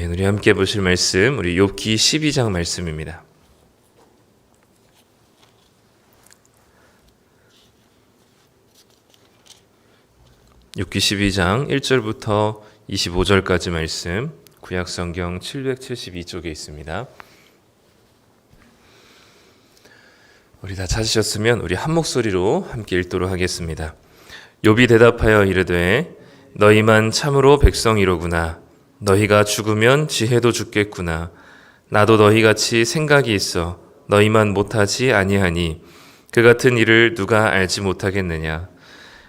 아멘. 우리 함께 보실 말씀 우리 욥기 12장 말씀입니다. 욥기 12장 1절부터 25절까지 말씀 구약 성경 772쪽에 있습니다. 우리 다 찾으셨으면 우리 한 목소리로 함께 읽도록 하겠습니다. 욥이 대답하여 이르되 너희만 참으로 백성이로구나 너희가 죽으면 지혜도 죽겠구나. 나도 너희 같이 생각이 있어 너희만 못하지 아니하니 그 같은 일을 누가 알지 못하겠느냐?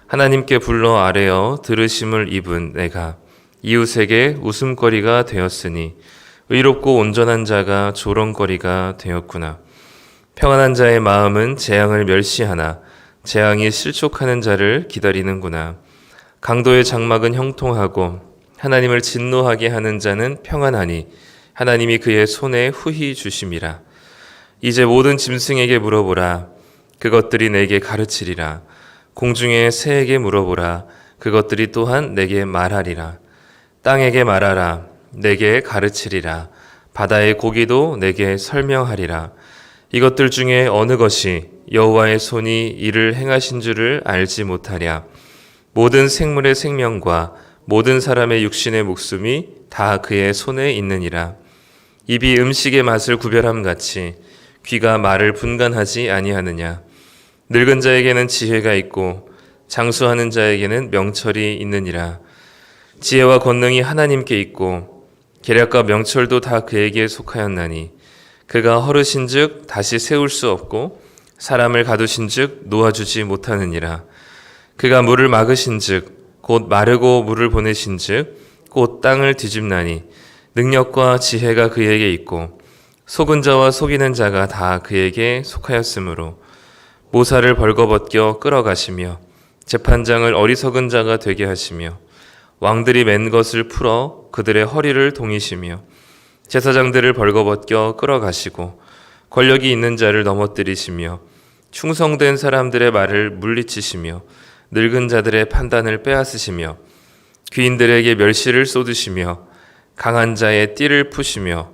하나님께 불러 아뢰어 들으심을 입은 내가 이웃에게 웃음거리가 되었으니 의롭고 온전한 자가 조롱거리가 되었구나. 평안한 자의 마음은 재앙을 멸시하나 재앙이 실족하는 자를 기다리는구나. 강도의 장막은 형통하고 하나님을 진노하게 하는 자는 평안하니 하나님이 그의 손에 후히 주심이라. 이제 모든 짐승에게 물어보라. 그것들이 내게 가르치리라. 공중의 새에게 물어보라. 그것들이 또한 내게 말하리라. 땅에게 말하라. 내게 가르치리라. 바다의 고기도 내게 설명하리라. 이것들 중에 어느 것이 여호와의 손이 이를 행하신 줄을 알지 못하랴. 모든 생물의 생명과 모든 사람의 육신의 목숨이 다 그의 손에 있느니라. 입이 음식의 맛을 구별함 같이 귀가 말을 분간하지 아니하느냐. 늙은 자에게는 지혜가 있고 장수하는 자에게는 명철이 있느니라. 지혜와 권능이 하나님께 있고 계략과 명철도 다 그에게 속하였나니 그가 허르신즉 다시 세울 수 없고 사람을 가두신즉 놓아주지 못하느니라. 그가 물을 막으신즉 곧 마르고 물을 보내신즉 곧 땅을 뒤집나니 능력과 지혜가 그에게 있고 속은 자와 속이는 자가 다 그에게 속하였으므로 모사를 벌거벗겨 끌어가시며 재판장을 어리석은 자가 되게 하시며 왕들이 맨 것을 풀어 그들의 허리를 동이시며 제사장들을 벌거벗겨 끌어가시고 권력이 있는 자를 넘어뜨리시며 충성된 사람들의 말을 물리치시며 늙은 자들의 판단을 빼앗으시며 귀인들에게 멸시를 쏟으시며 강한 자의 띠를 푸시며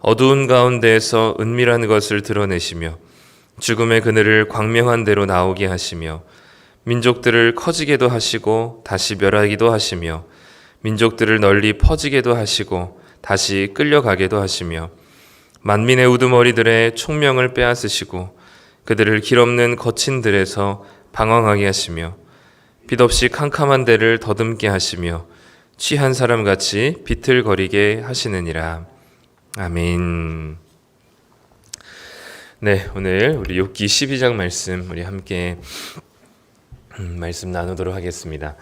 어두운 가운데에서 은밀한 것을 드러내시며 죽음의 그늘을 광명한 대로 나오게 하시며 민족들을 커지게도 하시고 다시 멸하기도 하시며 민족들을 널리 퍼지게도 하시고 다시 끌려가게도 하시며 만민의 우두머리들의 총명을 빼앗으시고 그들을 길없는 거친 들에서 방황하게 하시며 빛없이 캄캄한 데를 더듬게 하시며 취한 사람 같이 비틀거리게 하시느니라 아멘. 네, 오늘 우리 욥기 12장 말씀 우리 함께 음, 말씀 나누도록 하겠습니다.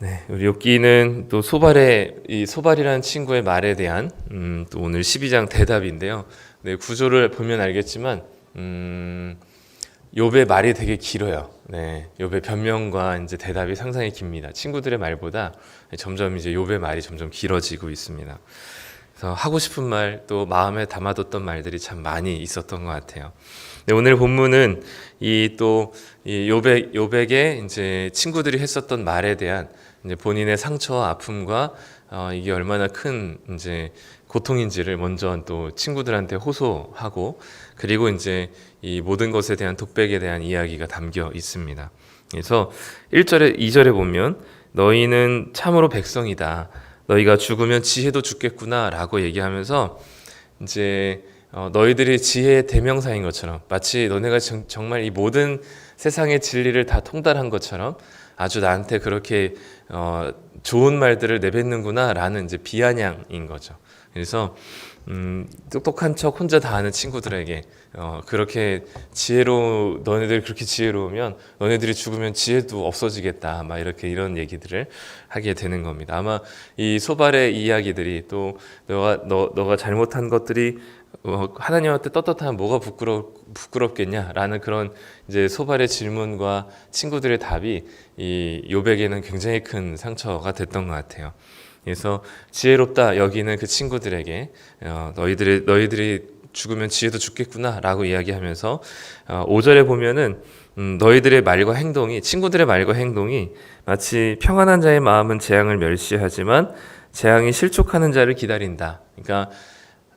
네, 우리 욥기는 또 소발의 이 소발이라는 친구의 말에 대한 음, 또 오늘 12장 대답인데요. 네, 구조를 보면 알겠지만 음, 욥의 말이 되게 길어요. 네, 욥의 변명과 이제 대답이 상당히 깁니다. 친구들의 말보다 점점 이제 욥의 말이 점점 길어지고 있습니다. 그래서 하고 싶은 말 또 마음에 담아뒀던 말들이 참 많이 있었던 것 같아요. 네, 오늘 본문은 이또 요백 요백의 이제 친구들이 했었던 말에 대한 이제 본인의 상처와 아픔과 어, 이게 얼마나 큰 이제 고통인지를 먼저 또 친구들한테 호소하고 그리고 이제 이 모든 것에 대한 독백에 대한 이야기가 담겨 있습니다. 그래서 1절에 2절에 보면 너희는 참으로 백성이다. 너희가 죽으면 지혜도 죽겠구나라고 얘기하면서 이제 어, 너희들이 지혜의 대명사인 것처럼 마치 너네가 정, 정말 이 모든 세상의 진리를 다 통달한 것처럼 아주 나한테 그렇게 어, 좋은 말들을 내뱉는구나라는 이제 비아냥인 거죠. 그래서 음, 똑똑한 척 혼자 다 아는 친구들에게 어, 그렇게 지혜로 너네들 그렇게 지혜로우면 너네들이 죽으면 지혜도 없어지겠다 막 이렇게 이런 얘기들을 하게 되는 겁니다. 아마 이 소발의 이야기들이 또 너가 너 너가 잘못한 것들이 어, 하나님한테 떳떳하면 뭐가 부끄러 부끄럽겠냐라는 그런 이제 소발의 질문과 친구들의 답이 이 요백에는 굉장히 큰 상처가 됐던 것 같아요. 그래서 지혜롭다 여기는 그 친구들에게 어, 너희들이 너희들이 죽으면 지혜도 죽겠구나라고 이야기하면서 어, 5절에 보면은 음, 너희들의 말과 행동이 친구들의 말과 행동이 마치 평안한 자의 마음은 재앙을 멸시하지만 재앙이 실족하는 자를 기다린다. 그러니까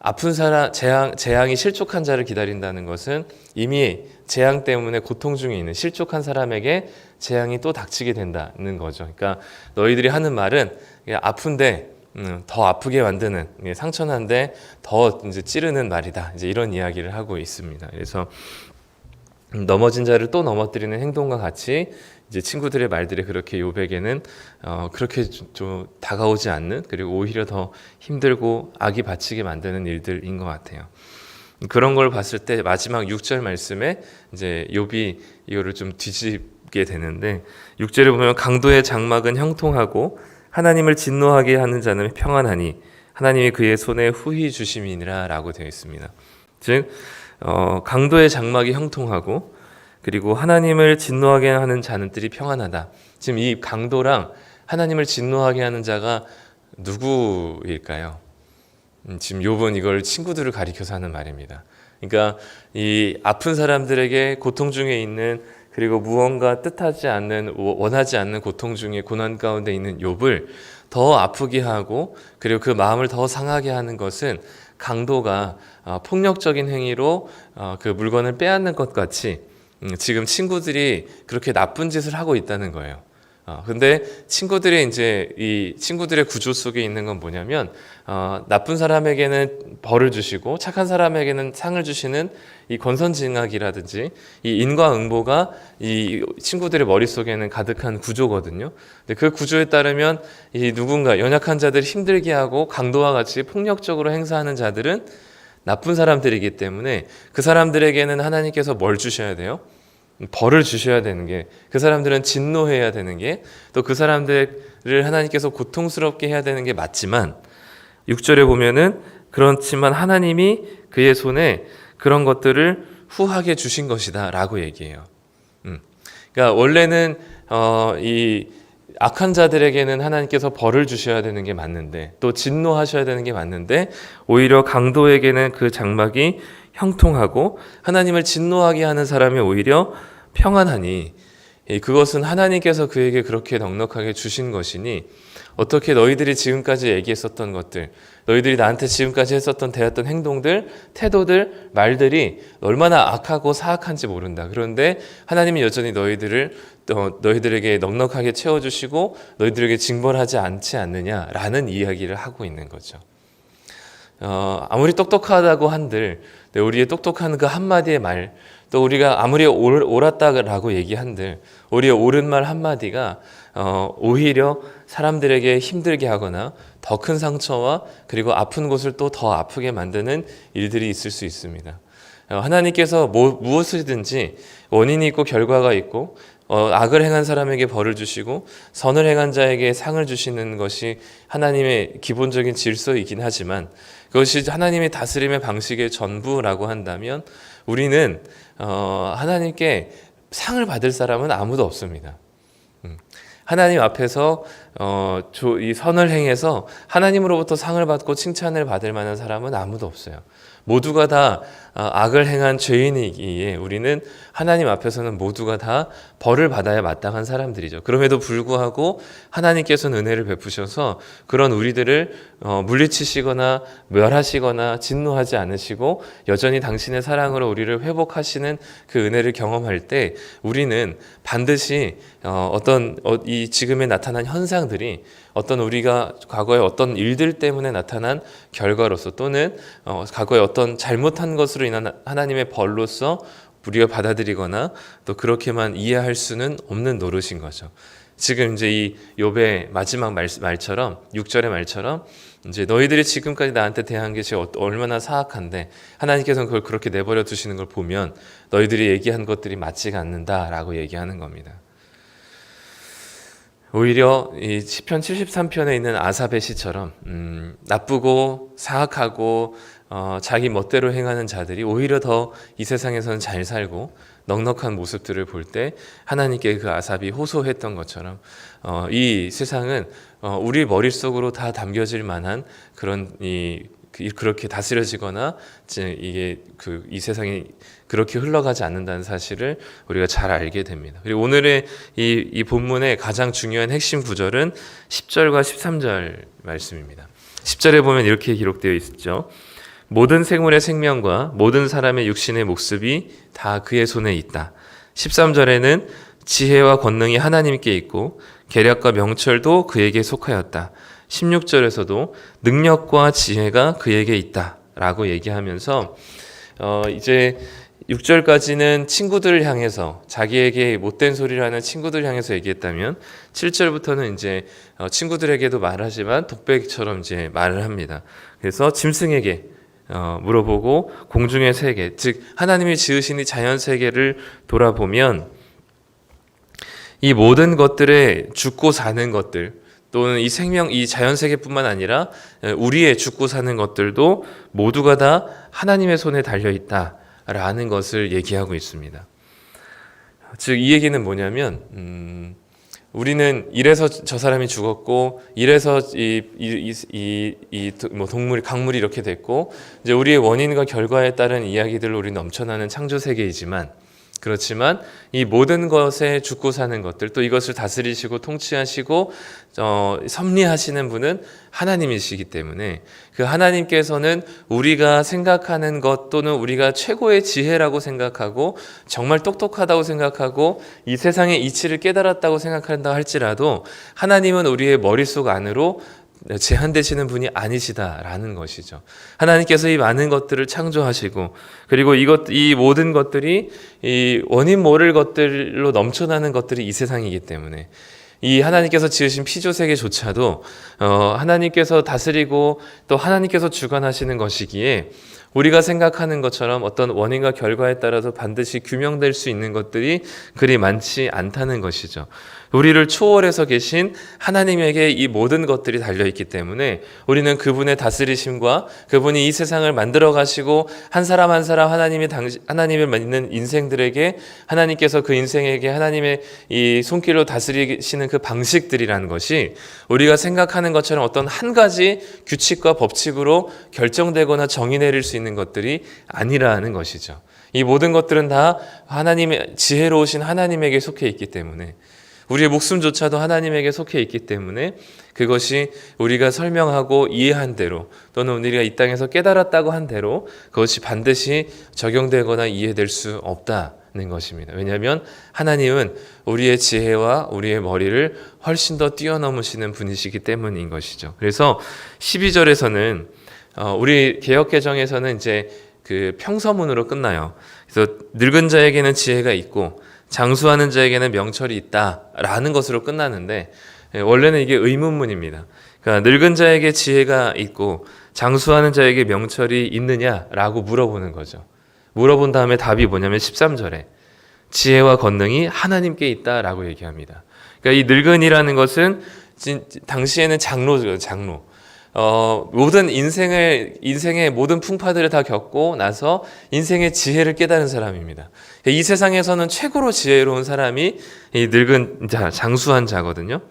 아픈 사람 재앙 재앙이 실족한 자를 기다린다는 것은 이미 재앙 때문에 고통 중에 있는 실족한 사람에게 재앙이 또 닥치게 된다는 거죠. 그러니까 너희들이 하는 말은 아픈데 음, 더 아프게 만드는 상처난데 더 이제 찌르는 말이다. 이제 이런 이야기를 하고 있습니다. 그래서 음, 넘어진 자를 또 넘어뜨리는 행동과 같이 이제 친구들의 말들이 그렇게 요백에는 어, 그렇게 좀, 좀 다가오지 않는 그리고 오히려 더 힘들고 악이 바치게 만드는 일들인 것 같아요. 그런 걸 봤을 때 마지막 6절 말씀에 이제 욥이 이거를 좀 뒤집게 되는데 6절에 보면 강도의 장막은 형통하고 하나님을 진노하게 하는 자는 평안하니 하나님이 그의 손에 후히 주심이니라라고 되어 있습니다. 즉 어, 강도의 장막이 형통하고 그리고 하나님을 진노하게 하는 자들이 평안하다. 지금 이 강도랑 하나님을 진노하게 하는 자가 누구일까요? 음, 지금 욥은 이걸 친구들을 가리켜서 하는 말입니다. 그러니까 이 아픈 사람들에게 고통 중에 있는 그리고 무언가 뜻하지 않는 원하지 않는 고통 중에 고난 가운데 있는 욥을 더 아프게 하고 그리고 그 마음을 더 상하게 하는 것은 강도가 어, 폭력적인 행위로 어, 그 물건을 빼앗는 것 같이 음, 지금 친구들이 그렇게 나쁜 짓을 하고 있다는 거예요. 어, 근데 친구들의 이제 이 친구들의 구조 속에 있는 건 뭐냐면 어, 나쁜 사람에게는 벌을 주시고 착한 사람에게는 상을 주시는 이 권선징악이라든지 이 인과응보가 이 친구들의 머릿속에는 가득한 구조거든요. 근데 그 구조에 따르면 이 누군가 연약한 자들을 힘들게 하고 강도와 같이 폭력적으로 행사하는 자들은 나쁜 사람들이기 때문에 그 사람들에게는 하나님께서 뭘 주셔야 돼요? 벌을 주셔야 되는 게 그 사람들은 진노해야 되는 게 또 그 사람들을 하나님께서 고통스럽게 해야 되는 게 맞지만 6절에 보면은 그렇지만 하나님이 그의 손에 그런 것들을 후하게 주신 것이다라고 얘기해요. 음. 그러니까 원래는 어, 이 악한 자들에게는 하나님께서 벌을 주셔야 되는 게 맞는데 또 진노하셔야 되는 게 맞는데 오히려 강도에게는 그 장막이 형통하고 하나님을 진노하게 하는 사람이 오히려 평안하니 그것은 하나님께서 그에게 그렇게 넉넉하게 주신 것이니 어떻게 너희들이 지금까지 얘기했었던 것들, 너희들이 나한테 지금까지 했었던 대했던 행동들, 태도들, 말들이 얼마나 악하고 사악한지 모른다. 그런데 하나님이 여전히 너희들을 어, 너희들에게 넉넉하게 채워주시고 너희들에게 징벌하지 않지 않느냐라는 이야기를 하고 있는 거죠. 어, 아무리 똑똑하다고 한들 네, 우리의 똑똑한 그 한마디의 말, 또 우리가 아무리 옳, 옳았다라고 얘기한들 우리의 옳은 말 한마디가 어, 오히려 사람들에게 힘들게 하거나 더 큰 상처와 그리고 아픈 곳을 또 더 아프게 만드는 일들이 있을 수 있습니다. 어, 하나님께서 뭐, 무엇이든지 원인이 있고 결과가 있고 어, 악을 행한 사람에게 벌을 주시고 선을 행한 자에게 상을 주시는 것이 하나님의 기본적인 질서이긴 하지만 그것이 하나님의 다스림의 방식의 전부라고 한다면 우리는 어, 하나님께 상을 받을 사람은 아무도 없습니다. 음. 하나님 앞에서 어, 이 선을 행해서 하나님으로부터 상을 받고 칭찬을 받을 만한 사람은 아무도 없어요. 모두가 다 어, 악을 행한 죄인이기에 우리는 하나님 앞에서는 모두가 다 벌을 받아야 마땅한 사람들이죠. 그럼에도 불구하고 하나님께서는 은혜를 베푸셔서 그런 우리들을 어, 물리치시거나 멸하시거나 진노하지 않으시고 여전히 당신의 사랑으로 우리를 회복하시는 그 은혜를 경험할 때 우리는 반드시 어, 어떤 이 지금에 나타난 현상들이 어떤 우리가 과거에 어떤 일들 때문에 나타난 결과로서 또는 과거에 어떤 잘못한 것으로 인한 하나님의 벌로서 우리가 받아들이거나 또 그렇게만 이해할 수는 없는 노릇인 거죠. 지금 이제 이 욥의 마지막 말, 말처럼 6절의 말처럼 이제 너희들이 지금까지 나한테 대한 게 제가 얼마나 사악한데 하나님께서는 그걸 그렇게 내버려 두시는 걸 보면 너희들이 얘기한 것들이 맞지가 않는다라고 얘기하는 겁니다. 오히려 이 시편 73편에 있는 아삽의 시처럼 음, 나쁘고 사악하고 어, 자기 멋대로 행하는 자들이 오히려 더 이 세상에서는 잘 살고 넉넉한 모습들을 볼 때 하나님께 그 아삽이 호소했던 것처럼 어, 이 세상은 어, 우리 머릿속으로 다 담겨질 만한 그런 이 그- 그렇게 다스려지거나 이게 그 이 세상이 그렇게 흘러가지 않는다는 사실을 우리가 잘 알게 됩니다. 그리고 오늘의 이, 이 본문의 가장 중요한 핵심 구절은 10절과 13절 말씀입니다. 10절에 보면 이렇게 기록되어 있죠. 모든 생물의 생명과 모든 사람의 육신의 목숨이 다 그의 손에 있다. 13절에는 지혜와 권능이 하나님께 있고 계략과 명철도 그에게 속하였다. 16절에서도 능력과 지혜가 그에게 있다. 라고 얘기하면서 어 이제 6절까지는 친구들을 향해서 자기에게 못된 소리를 하는 친구들 향해서 얘기했다면 7절부터는 이제 어, 친구들에게도 말하지만 독백처럼 이제 말을 합니다. 그래서 짐승에게 어, 물어보고 공중의 세계, 즉 하나님이 지으신 이 자연 세계를 돌아보면 이 모든 것들에 죽고 사는 것들 또는 이 생명, 이 자연 세계뿐만 아니라 우리의 죽고 사는 것들도 모두가 다 하나님의 손에 달려 있다 라는 것을 얘기하고 있습니다. 즉 이 얘기는 뭐냐면 음, 우리는 이래서 저 사람이 죽었고 이래서 이 이 이 이 뭐 동물이 강물이 이렇게 됐고 이제 우리의 원인과 결과에 따른 이야기들로 우리 넘쳐나는 창조 세계이지만 그렇지만 이 모든 것에 죽고 사는 것들 또 이것을 다스리시고 통치하시고 어, 섭리하시는 분은 하나님이시기 때문에 그 하나님께서는 우리가 생각하는 것 또는 우리가 최고의 지혜라고 생각하고 정말 똑똑하다고 생각하고 이 세상의 이치를 깨달았다고 생각한다 할지라도 하나님은 우리의 머릿속 안으로 제한되시는 분이 아니시다라는 것이죠. 하나님께서 이 많은 것들을 창조하시고 그리고 이것 이 모든 것들이 이 원인 모를 것들로 넘쳐나는 것들이 이 세상이기 때문에 이 하나님께서 지으신 피조 세계조차도 어 하나님께서 다스리고 또 하나님께서 주관하시는 것이기에 우리가 생각하는 것처럼 어떤 원인과 결과에 따라서 반드시 규명될 수 있는 것들이 그리 많지 않다는 것이죠. 우리를 초월해서 계신 하나님에게 이 모든 것들이 달려 있기 때문에 우리는 그분의 다스리심과 그분이 이 세상을 만들어 가시고 한 사람 한 사람 하나님의 당시 하나님을 믿는 인생들에게 하나님께서 그 인생에게 하나님의 이 손길로 다스리시는 그 방식들이라는 것이 우리가 생각하는 것처럼 어떤 한 가지 규칙과 법칙으로 결정되거나 정의 내릴 수 있는 것들이 아니라는 것이죠. 이 모든 것들은 다 하나님의 지혜로우신 하나님에게 속해 있기 때문에 우리의 목숨조차도 하나님에게 속해 있기 때문에 그것이 우리가 설명하고 이해한 대로 또는 우리가 이 땅에서 깨달았다고 한 대로 그것이 반드시 적용되거나 이해될 수 없다는 것입니다. 왜냐하면 하나님은 우리의 지혜와 우리의 머리를 훨씬 더 뛰어넘으시는 분이시기 때문인 것이죠. 그래서 12절에서는 어, 우리 개혁 개정에서는 이제 그 평서문으로 끝나요. 그래서 늙은 자에게는 지혜가 있고 장수하는 자에게는 명철이 있다라는 것으로 끝나는데 예, 원래는 이게 의문문입니다. 그러니까 늙은 자에게 지혜가 있고 장수하는 자에게 명철이 있느냐라고 물어보는 거죠. 물어본 다음에 답이 뭐냐면 13절에 지혜와 권능이 하나님께 있다라고 얘기합니다. 그러니까 이 늙은이라는 것은 당시에는 장로죠, 장로. 어, 모든 인생을, 인생의 모든 풍파들을 다 겪고 나서 인생의 지혜를 깨달은 사람입니다. 이 세상에서는 최고로 지혜로운 사람이 이 늙은 자, 장수한 자거든요.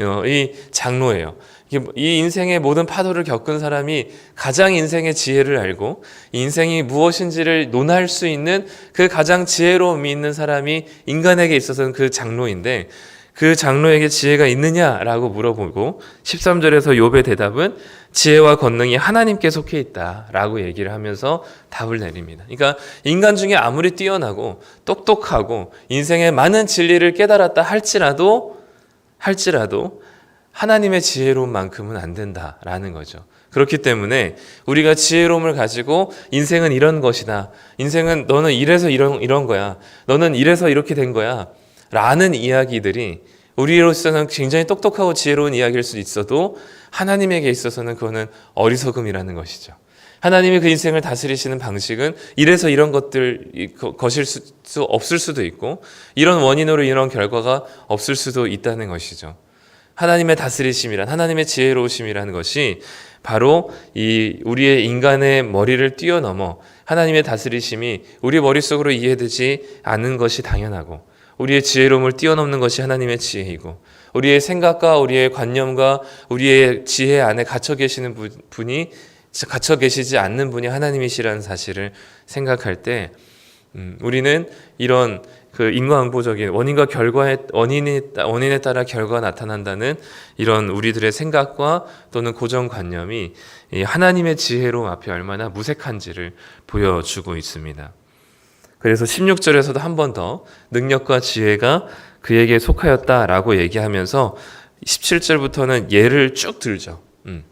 어, 이 장로예요. 이 인생의 모든 파도를 겪은 사람이 가장 인생의 지혜를 알고 인생이 무엇인지를 논할 수 있는 그 가장 지혜로움이 있는 사람이 인간에게 있어서는 그 장로인데 그 장로에게 지혜가 있느냐라고 물어보고 13절에서 욥의 대답은 지혜와 권능이 하나님께 속해 있다라고 얘기를 하면서 답을 내립니다. 그러니까 인간 중에 아무리 뛰어나고 똑똑하고 인생의 많은 진리를 깨달았다 할지라도 할지라도 하나님의 지혜로운 만큼은 안 된다라는 거죠. 그렇기 때문에 우리가 지혜로움을 가지고 인생은 이런 것이다. 인생은 너는 이래서 이런 이런 거야. 너는 이래서 이렇게 된 거야. 라는 이야기들이 우리로서는 굉장히 똑똑하고 지혜로운 이야기일 수 있어도 하나님에게 있어서는 그거는 어리석음이라는 것이죠. 하나님이 그 인생을 다스리시는 방식은 이래서 이런 것들 것일 수 없을 수도 있고 이런 원인으로 이런 결과가 없을 수도 있다는 것이죠. 하나님의 다스리심이란 하나님의 지혜로우심이라는 것이 바로 이 우리의 인간의 머리를 뛰어넘어 하나님의 다스리심이 우리 머릿속으로 이해되지 않는 것이 당연하고 우리의 지혜로움을 뛰어넘는 것이 하나님의 지혜이고 우리의 생각과 우리의 관념과 우리의 지혜 안에 갇혀 계시는 분이 갇혀 계시지 않는 분이 하나님이시라는 사실을 생각할 때 음, 우리는 이런 그 인과응보적인 원인과 결과에 원인에 따- 원인에 따라 결과가 나타난다는 이런 우리들의 생각과 또는 고정관념이 이 하나님의 지혜로 앞에 얼마나 무색한지를 보여주고 있습니다. 그래서 16절에서도 한 번 더 능력과 지혜가 그에게 속하였다라고 얘기하면서 17절부터는 예를 쭉 들죠. 음.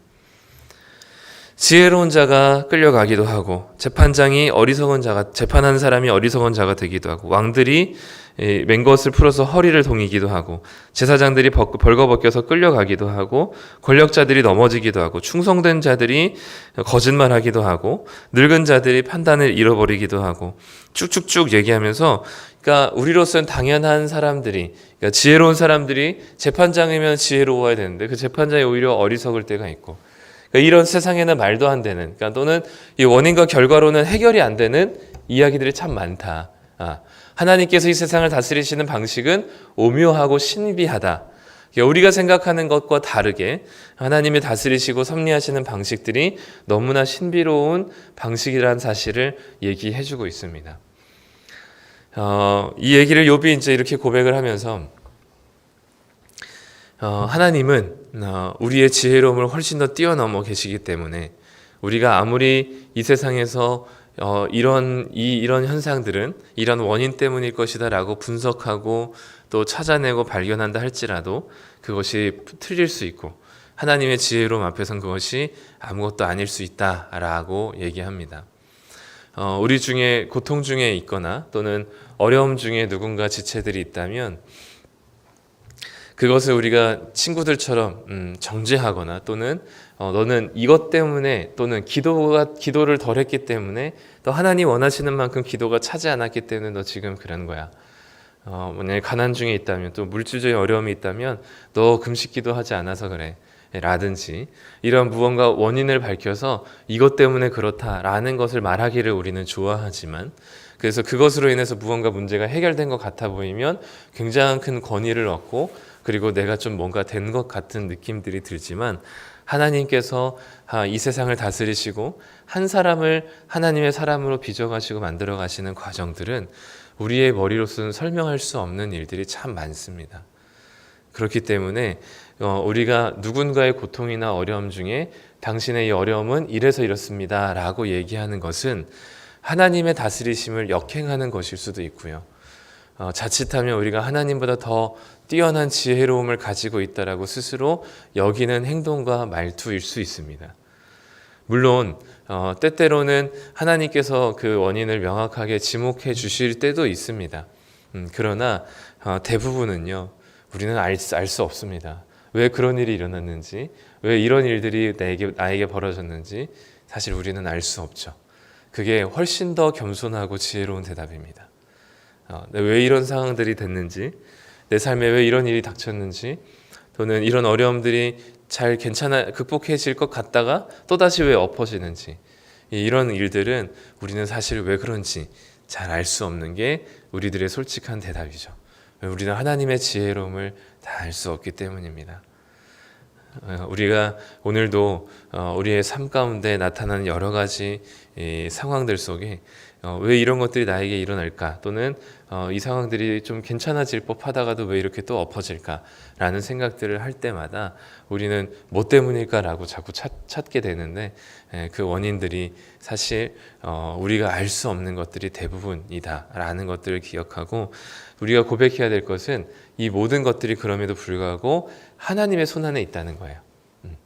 지혜로운 자가 끌려가기도 하고 재판장이 어리석은 자가 재판하는 사람이 어리석은 자가 되기도 하고 왕들이 에, 맹것을 풀어서 허리를 동이기도 하고 제사장들이 벗- 벌거벗겨서 끌려가기도 하고 권력자들이 넘어지기도 하고 충성된 자들이 거짓말하기도 하고 늙은 자들이 판단을 잃어버리기도 하고 쭉쭉쭉 얘기하면서 그러니까 우리로서는 당연한 사람들이 그러니까 지혜로운 사람들이 재판장이면 지혜로워야 되는데 그 재판장이 오히려 어리석을 때가 있고 그러니까 이런 세상에는 말도 안 되는, 그러니까 또는 이 원인과 결과로는 해결이 안 되는 이야기들이 참 많다. 아, 하나님께서 이 세상을 다스리시는 방식은 오묘하고 신비하다. 그러니까 우리가 생각하는 것과 다르게 하나님이 다스리시고 섭리하시는 방식들이 너무나 신비로운 방식이라는 사실을 얘기해주고 있습니다. 어, 이 얘기를 욥이 이제 이렇게 고백을 하면서 어, 하나님은 어, 우리의 지혜로움을 훨씬 더 뛰어넘어 계시기 때문에 우리가 아무리 이 세상에서 어, 이런 이 이런 현상들은 이런 원인 때문일 것이다라고 분석하고 또 찾아내고 발견한다 할지라도 그것이 틀릴 수 있고 하나님의 지혜로움 앞에선 그것이 아무것도 아닐 수 있다라고 얘기합니다. 어, 우리 중에 고통 중에 있거나 또는 어려움 중에 누군가 지체들이 있다면 그것을 우리가 친구들처럼 음, 정죄하거나 또는 어, 너는 이것 때문에 또는 기도가 기도를 덜 했기 때문에 또 하나님 원하시는 만큼 기도가 차지 않았기 때문에 너 지금 그런 거야. 어, 만약에 가난 중에 있다면 또 물질적인 어려움이 있다면 너 금식 기도하지 않아서 그래. 라든지 이런 무언가 원인을 밝혀서 이것 때문에 그렇다라는 것을 말하기를 우리는 좋아하지만 그래서 그것으로 인해서 무언가 문제가 해결된 것 같아 보이면 굉장히 큰 권위를 얻고 그리고 내가 좀 뭔가 된 것 같은 느낌들이 들지만 하나님께서 아, 이 세상을 다스리시고 한 사람을 하나님의 사람으로 빚어가시고 만들어 가시는 과정들은 우리의 머리로서는 설명할 수 없는 일들이 참 많습니다. 그렇기 때문에 어, 우리가 누군가의 고통이나 어려움 중에 당신의 이 어려움은 이래서 이렇습니다 라고 얘기하는 것은 하나님의 다스리심을 역행하는 것일 수도 있고요. 어, 자칫하면 우리가 하나님보다 더 뛰어난 지혜로움을 가지고 있다라고 스스로 여기는 행동과 말투일 수 있습니다. 물론 어, 때때로는 하나님께서 그 원인을 명확하게 지목해 주실 때도 있습니다. 음, 그러나 어, 대부분은요 우리는 알수 없습니다. 왜 그런 일이 일어났는지, 왜 이런 일들이 나에게, 나에게 벌어졌는지 사실 우리는 알 수 없죠. 그게 훨씬 더 겸손하고 지혜로운 대답입니다. 어, 왜 이런 상황들이 됐는지, 내 삶에 왜 이런 일이 닥쳤는지, 또는 이런 어려움들이 잘 괜찮아 극복해질 것 같다가 또 다시 왜 엎어지는지 이- 이런 일들은 우리는 사실 왜 그런지 잘 알 수 없는 게 우리들의 솔직한 대답이죠. 우리는 하나님의 지혜로움을 다 알 수 없기 때문입니다. 어, 우리가 오늘도 어, 우리의 삶 가운데 나타나는 여러 가지 이 상황들 속에 어, 왜 이런 것들이 나에게 일어날까 또는 어, 이 상황들이 좀 괜찮아질 법하다가도 왜 이렇게 또 엎어질까라는 생각들을 할 때마다 우리는 뭐 때문일까라고 자꾸 찾, 찾게 되는데 에, 그 원인들이 사실 어, 우리가 알 수 없는 것들이 대부분이다라는 것들을 기억하고 우리가 고백해야 될 것은 이 모든 것들이 그럼에도 불구하고 하나님의 손 안에 있다는 거예요. 음.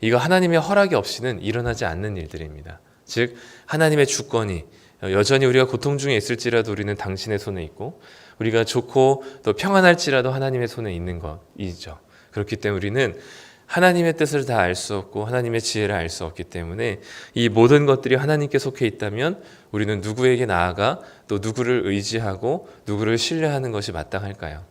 이거 하나님의 허락이 없이는 일어나지 않는 일들입니다. 즉 하나님의 주권이 여전히 우리가 고통 중에 있을지라도 우리는 당신의 손에 있고 우리가 좋고 또 평안할지라도 하나님의 손에 있는 것이죠. 그렇기 때문에 우리는 하나님의 뜻을 다 알 수 없고 하나님의 지혜를 알 수 없기 때문에 이 모든 것들이 하나님께 속해 있다면 우리는 누구에게 나아가 또 누구를 의지하고 누구를 신뢰하는 것이 마땅할까요?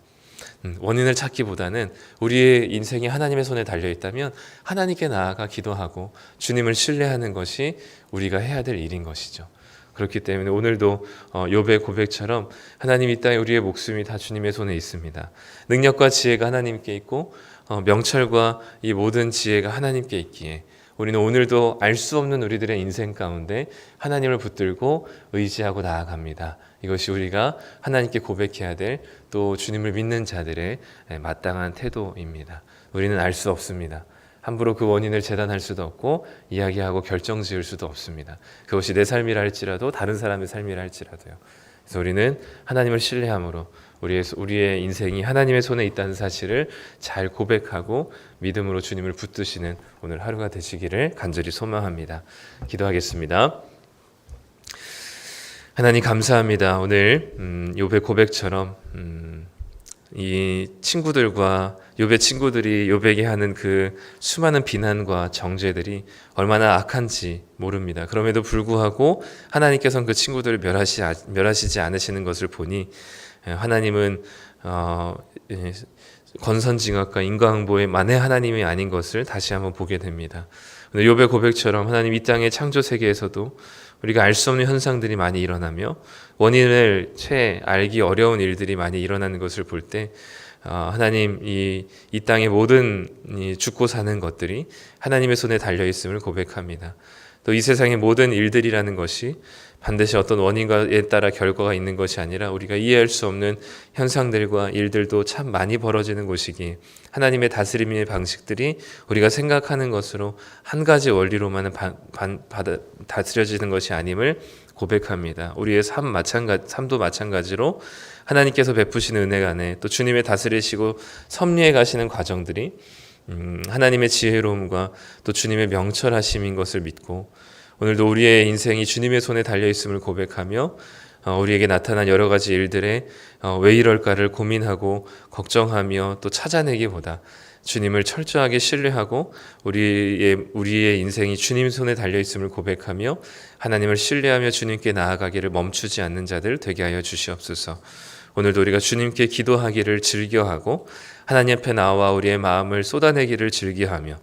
음, 원인을 찾기보다는 우리의 인생이 하나님의 손에 달려 있다면 하나님께 나아가 기도하고 주님을 신뢰하는 것이 우리가 해야 될 일인 것이죠. 그렇기 때문에 오늘도 어, 욥의 고백처럼 하나님 이 땅에 우리의 목숨이 다 주님의 손에 있습니다. 능력과 지혜가 하나님께 있고 어, 명철과 이 모든 지혜가 하나님께 있기에 우리는 오늘도 알 수 없는 우리들의 인생 가운데 하나님을 붙들고 의지하고 나아갑니다. 이것이 우리가 하나님께 고백해야 될 또 주님을 믿는 자들의 예, 마땅한 태도입니다. 우리는 알 수 없습니다. 함부로 그 원인을 재단할 수도 없고 이야기하고 결정 지을 수도 없습니다. 그것이 내 삶이라 할지라도 다른 사람의 삶이라 할지라도요. 그래서 우리는 하나님을 신뢰함으로 우리의 우리의 인생이 하나님의 손에 있다는 사실을 잘 고백하고 믿음으로 주님을 붙드시는 오늘 하루가 되시기를 간절히 소망합니다. 기도하겠습니다. 하나님 감사합니다. 오늘 음, 욥의 고백처럼 음, 이 친구들과 욥의 친구들이 욥에게 하는 그 수많은 비난과 정죄들이 얼마나 악한지 모릅니다. 그럼에도 불구하고 하나님께서는 그 친구들을 멸하시, 멸하시지 않으시는 것을 보니 예, 하나님은 어, 예, 건선징악과 인과응보의 만의 하나님이 아닌 것을 다시 한번 보게 됩니다. 욥의 고백처럼 하나님 이 땅의 창조 세계에서도 우리가 알 수 없는 현상들이 많이 일어나며 원인을 채 알기 어려운 일들이 많이 일어나는 것을 볼때 어, 하나님 이, 이 땅의 모든 이 죽고 사는 것들이 하나님의 손에 달려 있음을 고백합니다. 또 이 세상의 모든 일들이라는 것이 반드시 어떤 원인과에 따라 결과가 있는 것이 아니라 우리가 이해할 수 없는 현상들과 일들도 참 많이 벌어지는 곳이기 하나님의 다스림의 방식들이 우리가 생각하는 것으로 한 가지 원리로만은 반, 반, 받아, 다스려지는 것이 아님을 고백합니다. 우리의 삶 마찬가 삶도 마찬가지로 하나님께서 베푸시는 은혜 안에 또 주님의 다스리시고 섭리해 가시는 과정들이 음, 하나님의 지혜로움과 또 주님의 명철하심인 것을 믿고 오늘도 우리의 인생이 주님의 손에 달려 있음을 고백하며 어, 우리에게 나타난 여러 가지 일들에 어, 왜 이럴까를 고민하고 걱정하며 또 찾아내기보다 주님을 철저하게 신뢰하고 우리의 우리의 인생이 주님 손에 달려 있음을 고백하며 하나님을 신뢰하며 주님께 나아가기를 멈추지 않는 자들 되게 하여 주시옵소서. 오늘도 우리가 주님께 기도하기를 즐겨하고 하나님 앞에 나와 우리의 마음을 쏟아내기를 즐겨하며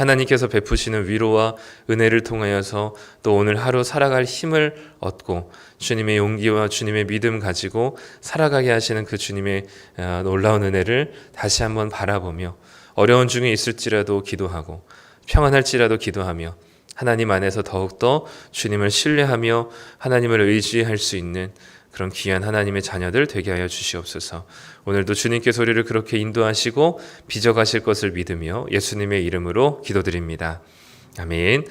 하나님께서 베푸시는 위로와 은혜를 통하여서 또 오늘 하루 살아갈 힘을 얻고 주님의 용기와 주님의 믿음 가지고 살아가게 하시는 그 주님의 어, 놀라운 은혜를 다시 한번 바라보며 어려운 중에 있을지라도 기도하고 평안할지라도 기도하며 하나님 안에서 더욱더 주님을 신뢰하며 하나님을 의지할 수 있는 그런 귀한 하나님의 자녀들 되게 하여 주시옵소서. 오늘도 주님께서 우리를 그렇게 인도하시고 빚어가실 것을 믿으며 예수님의 이름으로 기도드립니다. 아멘.